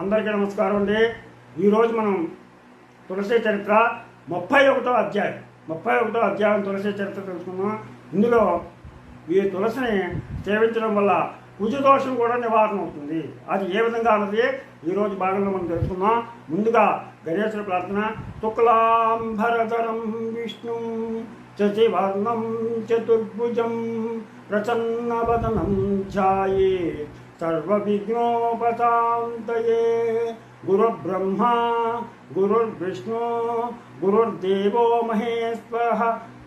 అందరికీ నమస్కారం అండి. ఈరోజు మనం తులసి చరిత్ర ముప్పై ఒకటో అధ్యాయం. ముప్పై ఒకటో అధ్యాయం తులసి చరిత్ర తెలుసుకున్నాం ఇందులో ఈ తులసిని సేవించడం వల్ల కుజ దోషం కూడా నివారణ అవుతుంది. అది ఏ విధంగా అన్నది ఈరోజు భాగంలో మనం తెలుసుకుందాం. ముందుగా గణేశ్వర ప్రార్థన. తుక్లాంబరధరం విష్ణు శశివర్ణం చతుర్భుజం ప్రసన్నవదనం ఛాయే. సర్వవిఘ్నోపశాంతయే గురుబ్రహ్మా గురుర్విష్ణు గురుర్దేవో మహేశ్వర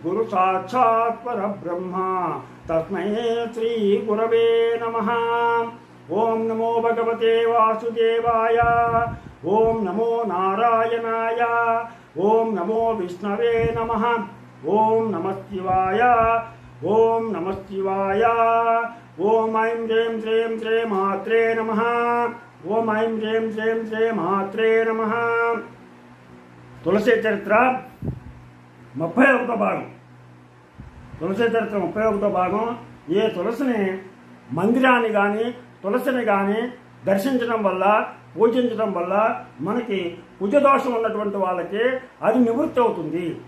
గురు సాక్షాత్ పరబ్రహ్మ తస్మై శ్రీ గురవే నమ ఓం నమో భగవతే వాసుదేవాయ ఓం నమో నారాయణాయ ఓం నమో విష్ణవే నమ ఓం నమ శివాయ ఓం నమ శివాయ ఓం ఐం జయం శ్రీం శ్రే మాత్రే నమ. ఓం ఐం జయం శ్రీం శ్రే మాత్రే నమ. తులసి చరిత్ర ముప్పై ఒకటో భాగం. తులసి చరిత్ర ముప్పై ఒకటో భాగం. ఏ తులసిని మందిరాన్ని కానీ తులసిని కానీ దర్శించడం వల్ల పూజించడం వల్ల మనకి కుజదోషం ఉన్నటువంటి వాళ్ళకి అది నివృత్తి అవుతుంది.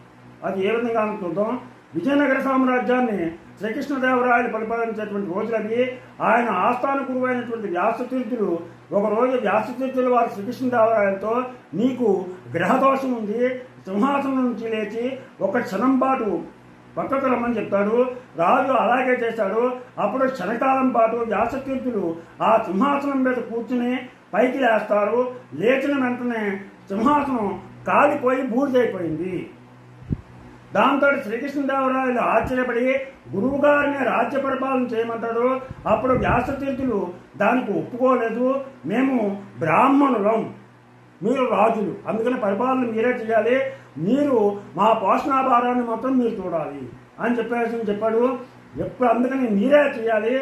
అది ఏ విధంగా చూద్దాం విజయనగర సామ్రాజ్యాన్ని శ్రీకృష్ణదేవరాయలు పరిపాలించేటువంటి రోజులవి ఆయన ఆస్థాన గురువైనటువంటి వ్యాసతీర్థులు. ఒకరోజు వ్యాసతీర్థులు వారు శ్రీకృష్ణదేవరాయలతో నీకు గ్రహదోషం ఉంది సింహాసనం నుంచి లేచి ఒక క్షణం పాటు పక్కకు రమ్మని చెప్తాడు రాజు అలాగే చేశాడు. అప్పుడు క్షణకాలం పాటు వ్యాసతీర్థులు ఆ సింహాసనం మీద కూర్చుని పైకి లేస్తారు. లేచిన వెంటనే సింహాసనం కాలిపోయి బూడిదైపోయింది. దాంతో శ్రీకృష్ణదేవరాయలు ఆశ్చర్యపడి గురువు గారిని రాజ్య పరిపాలన చేయమంటాడు. అప్పుడు వ్యాసతీర్థులు దానికి ఒప్పుకోలేదు. మేము బ్రాహ్మణులం. మీరు రాజులు. అందుకని పరిపాలన మీరే చేయాలి. మీరు మా పోషణాభారాన్ని మాత్రం మీరు చూడాలి అని చెప్పేసి చెప్పాడు. ఎప్పుడు అందుకని మీరే చేయాలి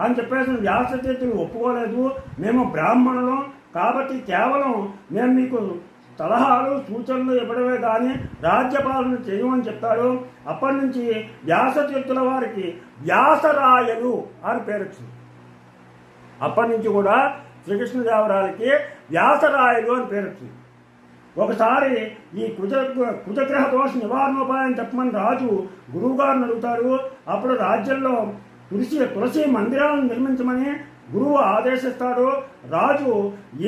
అని చెప్పేసి వ్యాసతీర్థులు ఒప్పుకోలేదు. మేము బ్రాహ్మణులం. కాబట్టి కేవలం మేము మీకు సలహాలు సూచనలు ఇవ్వడమే కానీ రాజ్యపాలన చేయమని చెప్తాడు. అప్పటి నుంచి వ్యాసతీర్థుల వారికి వ్యాసరాయలు అని పేరు వచ్చింది. అప్పటి నుంచి కూడా శ్రీకృష్ణదేవరాయలకి వ్యాసరాయలు అని పేరు వచ్చింది. ఒకసారి ఈ కుజ కుజగ్రహ దోష నివారణోపాయం చెప్పమని రాజు గురువుగారిని అడుగుతారు అప్పుడు రాజ్యంలో తులసి తులసి మందిరాలను నిర్మించమని గురువు ఆదేశిస్తాడు రాజు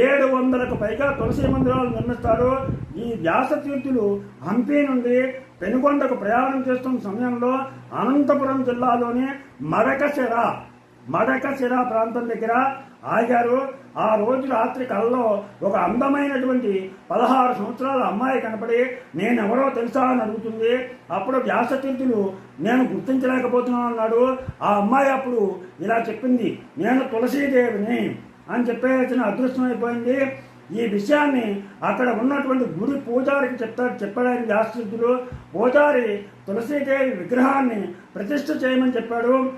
ఏడు వందలకు పైగా తులసి మందిరాలు నిర్మిస్తాడు. ఈ వ్యాసతీర్థులు హంపి నుండి పెనుకొండకు ప్రయాణం చేస్తున్న సమయంలో అనంతపురం జిల్లాలోని మడకశిర మడకశిర ప్రాంతం దగ్గర ఆగారు. ఆ రోజు రాత్రి కళ్ళలో ఒక అందమైనటువంటి పదహారు సంవత్సరాల అమ్మాయి కనపడి నేనెవరో తెలుసా? అని అడుగుతుంది. అప్పుడు వ్యాసతీర్థులు నేను గుర్తించలేకపోతున్నాను అన్నాడు. ఆ అమ్మాయి అప్పుడు ఇలా చెప్పింది నేను తులసీదేవిని అని చెప్పేసిన అదృష్టమైపోయింది ఈ విషయాన్ని అక్కడ ఉన్నటువంటి గుడి పూజారికి చెప్తాడు చెప్పడానికి వ్యాసతీర్థులు. పూజారి తులసీదేవి విగ్రహాన్ని ప్రతిష్ఠ చేయమని చెప్పాడు.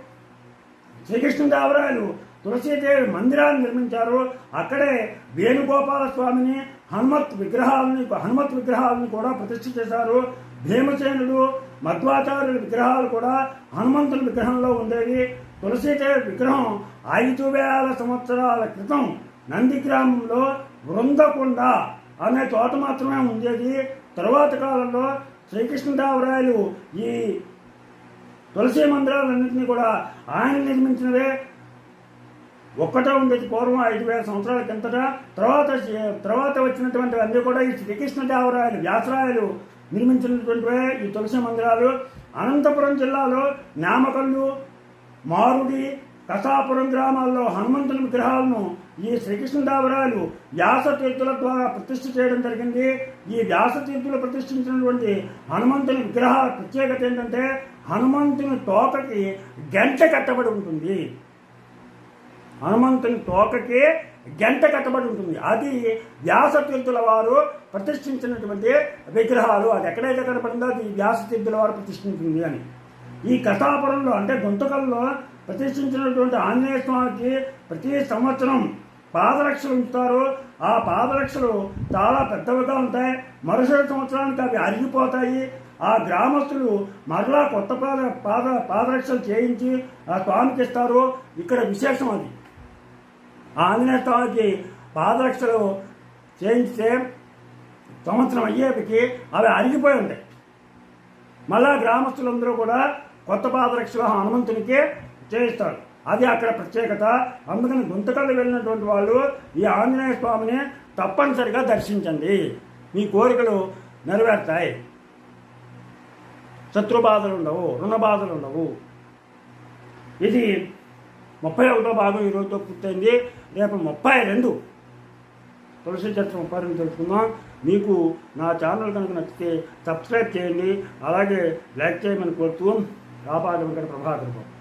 శ్రీకృష్ణదేవరాయలు తులసీదేవి మందిరాన్ని నిర్మించారు. అక్కడే వేణుగోపాల స్వామిని హనుమత్ విగ్రహాలని హనుమత్ విగ్రహాలను కూడా ప్రతిష్ఠ చేశారు. భీమసేనుడు మధ్వాచార్యుల విగ్రహాలు కూడా హనుమంతుల విగ్రహంలో ఉండేవి. తులసీదేవి విగ్రహం ఐదు వేల సంవత్సరాల క్రితం నందిగ్రామంలో వృందకొండ అనే చోట మాత్రమే ఉండేది. తరువాత కాలంలో శ్రీకృష్ణదేవరాయలు ఈ తులసి మందిరాలన్నింటినీ కూడా ఆయన నిర్మించినవే. ఒక్కటే ఉండేది పూర్వం ఐదు వేల సంవత్సరాల కిందట. తర్వాత తర్వాత వచ్చినటువంటి అన్నీ కూడా ఈ శ్రీకృష్ణదేవరాయలు వ్యాసరాయలు నిర్మించినటువంటివే ఈ తులసి మందిరాలు. అనంతపురం జిల్లాలో నామకల్లు మారుడి కసాపురం గ్రామాల్లో హనుమంతుని విగ్రహాలను ఈ శ్రీకృష్ణదేవరాయలు వ్యాసతీర్థుల ద్వారా ప్రతిష్ఠ చేయడం జరిగింది. ఈ వ్యాసతీర్థులు ప్రతిష్ఠించినటువంటి హనుమంతుని విగ్రహాల ప్రత్యేకత ఏంటంటే హనుమంతుని తోకకి గంట కట్టబడి ఉంటుంది. హనుమంతుని తోకకి గంట కట్టబడి ఉంటుంది. అది వ్యాసతీర్థుల వారు ప్రతిష్ఠించినటువంటి విగ్రహాలు. అది ఎక్కడైతే కనపడిందో అది వ్యాసతీర్థుల వారు ప్రతిష్ఠించింది అని. ఈ కథాపురంలో అంటే గుంతకల్లో ప్రతిష్ఠించినటువంటి ఆంజనేయ స్వామికి ప్రతి సంవత్సరం పాదరక్షలు ఉంచుతారు ఆ పాదరక్షలు చాలా పెద్దవిగా ఉంటాయి. మరుసటి సంవత్సరానికి అవి అరిగిపోతాయి. ఆ గ్రామస్తులు మరలా కొత్త పాద పాద పాదరక్షలు చేయించి ఆ స్వామికి ఇస్తారు. ఇక్కడ విశేషం అది. ఆంజనేయ స్వామికి పాదరక్షలు చేయించితే సంవత్సరం అయ్యేపటికి అవి అరిగిపోయి ఉంటాయి. మళ్ళా గ్రామస్తులందరూ కూడా కొత్త పాదరక్షలు హనుమంతునికి చేయిస్తారు. అది అక్కడ ప్రత్యేకత. అందుకని గుంతకల్లు వెళ్ళినటువంటి వాళ్ళు ఈ ఆంజనేయ స్వామిని తప్పనిసరిగా దర్శించండి. మీ కోరికలు నెరవేరుతాయి. శత్రు బాధలు ఉండవు రుణ బాధలు ఉండవు. ఇది ముప్పై ఒకటో భాగం ఈరోజుతో పూర్తయింది. రేపు ముప్పై రెండు. తులసి చరిత్ర ముప్పై రెండు తెలుసుకుందాం. మీకు నా ఛానల్ కనుక నచ్చితే సబ్స్క్రైబ్ చేయండి. అలాగే లైక్ చేయమని కోరుతూ కాపాడు వెంకట ప్రభాకర్ బాబు.